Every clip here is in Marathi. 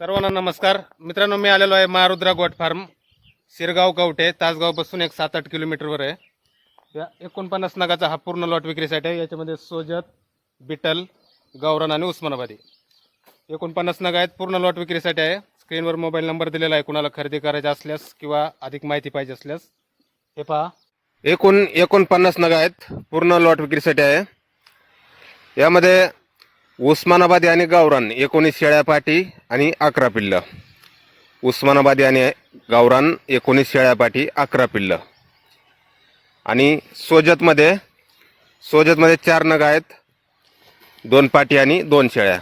सर्वांना नमस्कार. मित्रांनो मी आलेलो आहे महारुद्रा गोट फार्म शिरगाव कवठे तासगावपासून एक सात आठ किलोमीटरवर आहे. या एकोणपन्नास नगाचा हा पूर्ण लॉट विक्रीसाठी आहे. याच्यामध्ये सोजत बिटल गावरान आणि उस्मानाबादी. एकोणपन्नास नग आहेत पूर्ण लॉट विक्रीसाठी आहे. स्क्रीनवर मोबाईल नंबर दिलेला आहे. कुणाला खरेदी करायचा असल्यास किंवा अधिक माहिती पाहिजे असल्यास. हे पहा. एकूण एकोणपन्नास नग आहेत पूर्ण लॉट विक्रीसाठी आहे. यामध्ये उस्मानाबादी आणि गावरान एकोणीस शेळ्या पाटी आणि अकरा पिल्लं. उस्मानाबादी आणि गावरान एकोणीस शेळ्या पाटी अकरा पिल्लं. आणि सोजतमध्ये सोजतमध्ये चार नग आहेत. दोन पाटी आणि दोन शेळ्या.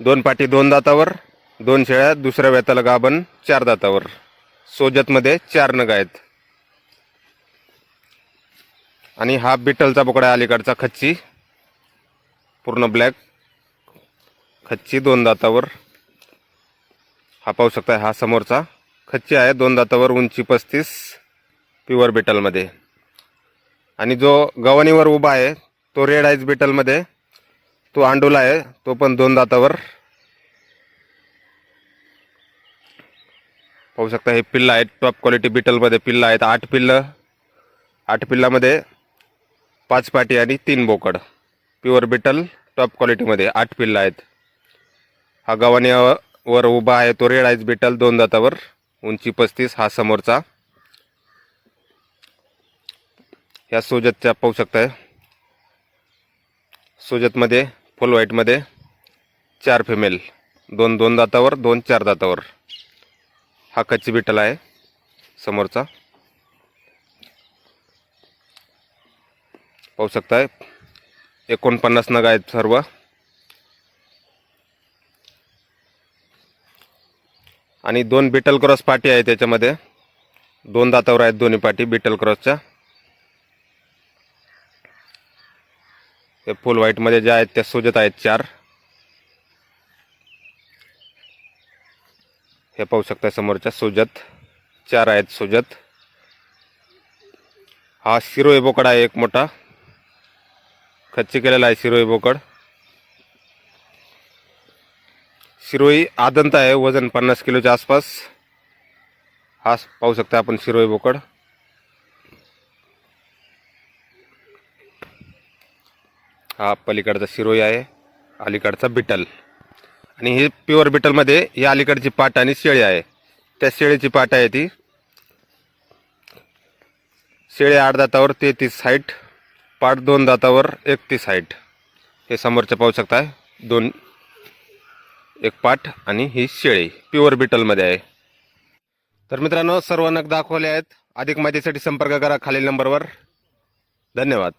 दोन पाटी दोन दातावर दोन शेळ्या दुसऱ्या वेताला गाभण चार दातावर. सोजतमध्ये चार नग आहेत. आणि हा बिटलचा बोकडा आहे अलीकडचा खच्ची. पूर्ण ब्लॅक. खच्ची दोन दातावर. हा पाहू शकता हा समोरचा. खच्ची आहे दोन दातावर उंची पस्तीस प्युअर बेटलमध्ये आणि जो गव्हाणीवर उभा आहे तो रेड आईज बेटलमध्ये तो आंडोला आहे तो पण दोन दातावर. पाहू शकता हे पिल्लं आहेत टॉप क्वालिटी बिटलमध्ये पिल्लं आहेत. आठ पिल्लं आठ पिल्लामध्ये पाच पाटी आणि तीन बोकड. प्युअर बिटल टॉप क्वालिटीमध्ये आठ पिल्लं आहेत. हा गव्हाण्यावर वर उभा आहे तो रेड आईज बेटल दोन दातावर उंची पस्तीस हा समोरचा. ह्या सोजतच्या पाहू शकताय. सोजतमध्ये फुल व्हाईटमध्ये चार फिमेल दोन दोन दातावर दोन चार दातावर. हा कच्ची बिटल आहे समोरचा. पाहू शकताय. एकोणपन्नास नग आहेत सर्व. आणि दोन बिटल क्रॉस पाठी आहे त्याच्यामध्ये. दोन दातावर आहेत दोन्ही पाठी बिटल क्रॉसच्या ते फुल व्हाईटमध्ये ज्या आहेत त्या सोजत आहेत चार. हे पाहू शकता समोरच्या सोजत. चार आहेत सोजत. हा शिरोई बोकड आहे एक मोठा. खच्ची केलेला आहे शिरोई बोकड. शिरोई आदंत आहे वजन पन्नास किलोच्या आसपास. हा पाहू शकता आपण शिरोई बोकड. हा पलीकडचा शिरोई आहे अलीकडचा बिटल. आणि हे प्युअर बिटलमध्ये ही अलीकडची पाट आणि शेळी आहे. त्या शेळीची पाट आहे ती. शेळी आठ दातावर तेहतीस हाईट पाट दोन दातावर एकतीस हाईट हे समोरच्या पाहू शकताय दोन एक पाट आणि ही शेळी. प्युअर बिटलमध्ये आहे. तर मित्रांनो सर्व नग दाखवले आहेत. अधिक माहितीसाठी संपर्क करा खालील नंबरवर. धन्यवाद.